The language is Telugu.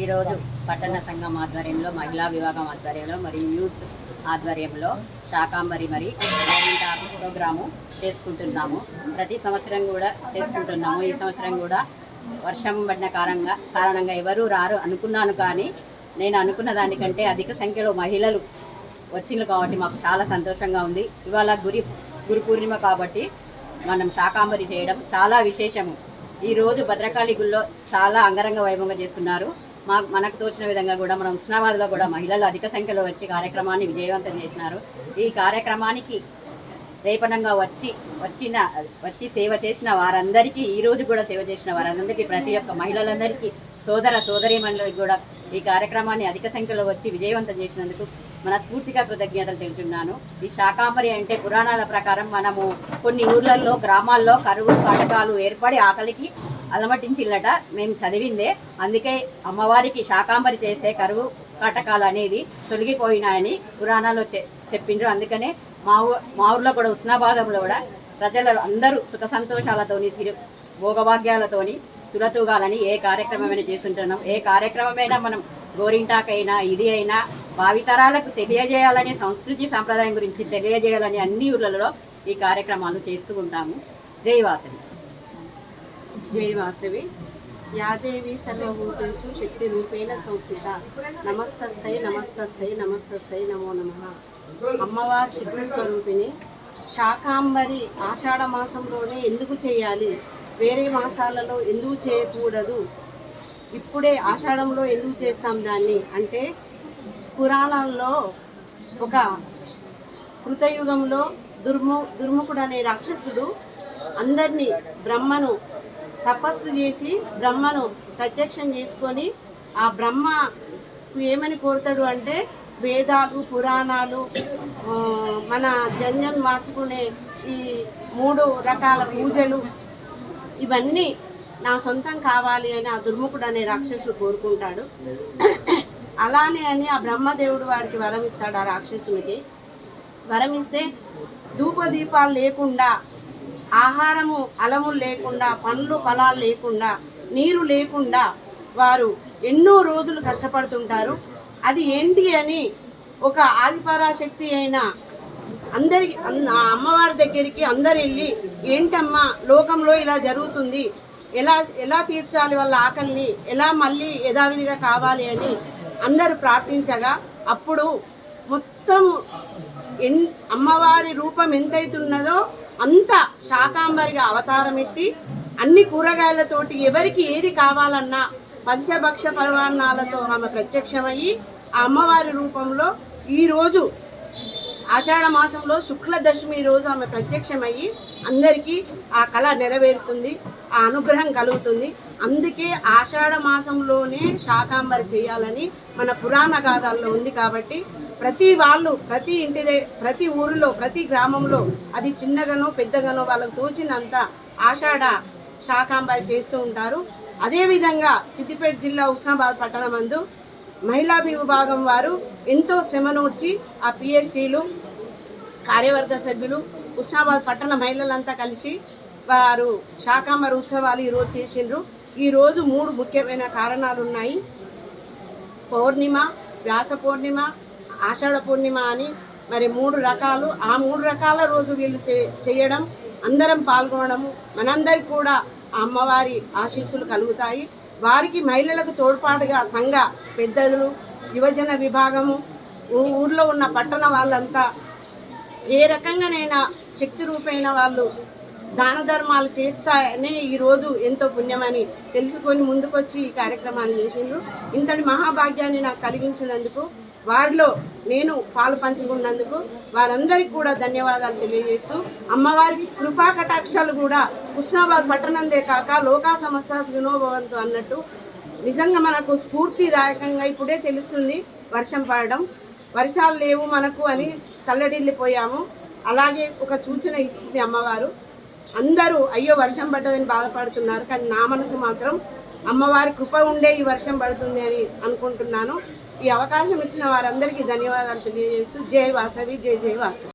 ఈరోజు పట్టణ సంఘం ఆధ్వర్యంలో మహిళా విభాగం ఆధ్వర్యంలో మరియు యూత్ ఆధ్వర్యంలో శాకాంబరి మరి ప్రోగ్రాము చేసుకుంటున్నాము. ప్రతి సంవత్సరం కూడా చేసుకుంటున్నాము. ఈ సంవత్సరం కూడా వర్షం పడిన కారణంగా కారణంగా ఎవరు రారు అనుకున్నాను కానీ నేను అనుకున్న దానికంటే అధిక సంఖ్యలో మహిళలు వచ్చిండ్రు కాబట్టి మాకు చాలా సంతోషంగా ఉంది. ఇవాళ గురి గురు పూర్ణిమ కాబట్టి మనం శాకాంబరి చేయడం చాలా విశేషము. ఈరోజు భద్రకాళి గుళ్ళో చాలా అంగరంగ వైభవంగా చేస్తున్నారు. మా మనకు తోచిన విధంగా కూడా మన ఉస్నాబాద్లో కూడా మహిళలు అధిక సంఖ్యలో వచ్చి కార్యక్రమాన్ని విజయవంతం చేసినారు. ఈ కార్యక్రమానికి రేపనంగా వచ్చి వచ్చిన వచ్చి సేవ చేసిన వారందరికీ ఈరోజు కూడా సేవ చేసిన వారందరికీ ప్రతి ఒక్క మహిళలందరికీ సోదర సోదరీమణులకు కూడా ఈ కార్యక్రమాన్ని అధిక సంఖ్యలో వచ్చి విజయవంతం చేసినందుకు మనస్ఫూర్తిగా కృతజ్ఞతలు తెలుపుతున్నాను. ఈ శాకాంబరి అంటే పురాణాల ప్రకారం మనము కొన్ని ఊర్లలో గ్రామాల్లో కరువు కాటకాలు ఏర్పడి ఆకలికి అలమటించిల్లట. మేము చదివిందే. అందుకే అమ్మవారికి శాకాంబరి చేస్తే కరువు కటకాలు అనేది తొలగిపోయినాయని పురాణాల్లో చె చెప్పిండ్రు. అందుకనే మా ఊ మా ఊర్లో కూడా ఉస్నాబాదంలో కూడా ప్రజలు అందరూ సుఖ సంతోషాలతోని సిరి భోగభాగ్యాలతోని తులతూగాలని ఏ కార్యక్రమమైనా చేస్తుంటున్నాం. ఏ కార్యక్రమమైనా మనం గోరింటాకైనా ఇది అయినా భావితరాలకు తెలియజేయాలని సంస్కృతి సాంప్రదాయం గురించి తెలియజేయాలని అన్ని ఊర్లలో ఈ కార్యక్రమాలు చేస్తూ ఉంటాము. జై వాసవి. జై వాసవి యాదేవి సర్వభూతేషు శక్తి రూపేణ సంస్థిత. నమస్తస్థై నమస్తస్థై నమస్తస్థై నమో నమ. అమ్మవారి శక్తి స్వరూపిణి శాకాంబరి ఆషాఢ మాసంలోనే ఎందుకు చేయాలి? వేరే మాసాలలో ఎందుకు చేయకూడదు? ఇప్పుడే ఆషాఢంలో ఎందుకు చేస్తాం దాన్ని? అంటే పురాణాల్లో ఒక కృతయుగంలో దుర్ము దుర్ముఖుడు అనే రాక్షసుడు అందరినీ బ్రహ్మను తపస్సు చేసి బ్రహ్మను ప్రత్యక్షం చేసుకొని ఆ బ్రహ్మ ఏమని కోరుతాడు అంటే వేదాలు పురాణాలు మన జన్యం మార్చుకునే ఈ మూడు రకాల పూజలు ఇవన్నీ నా సొంతం కావాలి అని ఆ దుర్ముఖుడు అనే రాక్షసుడు కోరుకుంటాడు. అలానే అని ఆ బ్రహ్మదేవుడు వారికి వరం ఇస్తాడు ఆ రాక్షసునికి. వరం ఇస్తే ధూపదీపాలు లేకుండా ఆహారము అలము లేకుండా పండ్లు ఫలాలు లేకుండా నీరు లేకుండా వారు ఎన్నో రోజులు కష్టపడుతుంటారు. అది ఏంటి అని ఒక ఆదిపరాశక్తి అయిన అందరికి అన్- ఆ అమ్మవారి దగ్గరికి అందరు వెళ్ళి ఏంటమ్మా లోకంలో ఇలా జరుగుతుంది. ఎలా ఎలా తీర్చాలి వాళ్ళ ఆకలిని? ఎలా మళ్ళీ యథావిధిగా కావాలి అని అందరూ ప్రార్థించగా అప్పుడు మొత్తం ఎన్ అమ్మవారి రూపం ఎంతైతున్నదో అంత శాకాంబరిగా అవతారం ఎత్తి అన్ని కూరగాయలతోటి ఎవరికి ఏది కావాలన్నా పంచభక్ష పరమాన్నాలతో ఆమె ప్రత్యక్షమయ్యి ఆ అమ్మవారి రూపంలో ఈరోజు ఆషాఢ మాసంలో శుక్ల దశమి రోజు ఆమె ప్రత్యక్షమయ్యి అందరికీ ఆ కళ నెరవేరుతుంది ఆ అనుగ్రహం కలుగుతుంది. అందుకే ఆషాఢ మాసంలోనే శాకాంబరి చేయాలని మన పురాణ గాథల్లో ఉంది కాబట్టి ప్రతి వాళ్ళు ప్రతి ఇంటి ప్రతి ఊరిలో ప్రతి గ్రామంలో అది చిన్నగానో పెద్దగానో వాళ్ళకు తోచినంత ఆషాఢ శాకాంబరి చేస్తూ ఉంటారు. అదేవిధంగా సిద్దిపేట జిల్లా ఉస్నాబాద్ పట్టణమందు మహిళా విభాగం వారు ఎంతో శ్రమనూర్చి ఆ పిహెచ్డీలు కార్యవర్గ సభ్యులు ఉస్నాబాద్ పట్టణ మహిళలంతా కలిసి వారు శాకాంబరి ఉత్సవాలు ఈరోజు చేసిండ్రు. ఈరోజు మూడు ముఖ్యమైన కారణాలు ఉన్నాయి పౌర్ణిమ వ్యాస పౌర్ణిమ ఆషాఢ పూర్ణిమ అని మరి మూడు రకాలు ఆ మూడు రకాల రోజు వీళ్ళు చే- చేయడం అందరం పాల్గొనడము మనందరికి కూడా అమ్మవారి ఆశీస్సులు కలుగుతాయి. వారికి మహిళలకు తోడ్పాటుగా సంఘ పెద్దలు యువజన విభాగము ఊర్లో ఉన్న పట్టణ వాళ్ళంతా ఏ రకంగానైనా శక్తి రూపైన వాళ్ళు దాన ధర్మాలు చేస్తాయనే ఈరోజు ఎంతో పుణ్యమని తెలుసుకొని ముందుకొచ్చి ఈ కార్యక్రమాన్ని చేసిండ్రు. ఇంతటి మహాభాగ్యాన్ని నాకు కలిగించినందుకు వారిలో నేను పాలు పంచుకున్నందుకు వారందరికీ కూడా ధన్యవాదాలు తెలియజేస్తూ అమ్మవారికి కృపా కటాక్షాలు కూడా కృష్ణాబాద్ పట్టణందే కాక లోకా సంస్థ వినోభవంతు అన్నట్టు నిజంగా మనకు స్ఫూర్తిదాయకంగా ఇప్పుడే తెలుస్తుంది వర్షం పడడం. వర్షాలు లేవు మనకు అని తల్లడిల్లిపోయాము. అలాగే ఒక సూచన ఇచ్చింది అమ్మవారు. అందరూ అయ్యో వర్షం పడ్డదని బాధపడుతున్నారు కానీ నా మనసు మాత్రం అమ్మవారి కృప ఉండే ఈ వర్షం పడుతుంది అని అనుకుంటున్నాను. ఈ అవకాశం ఇచ్చిన వారందరికీ ధన్యవాదాలు తెలియజేస్తూ జై వాసవి జై జై వాసవి.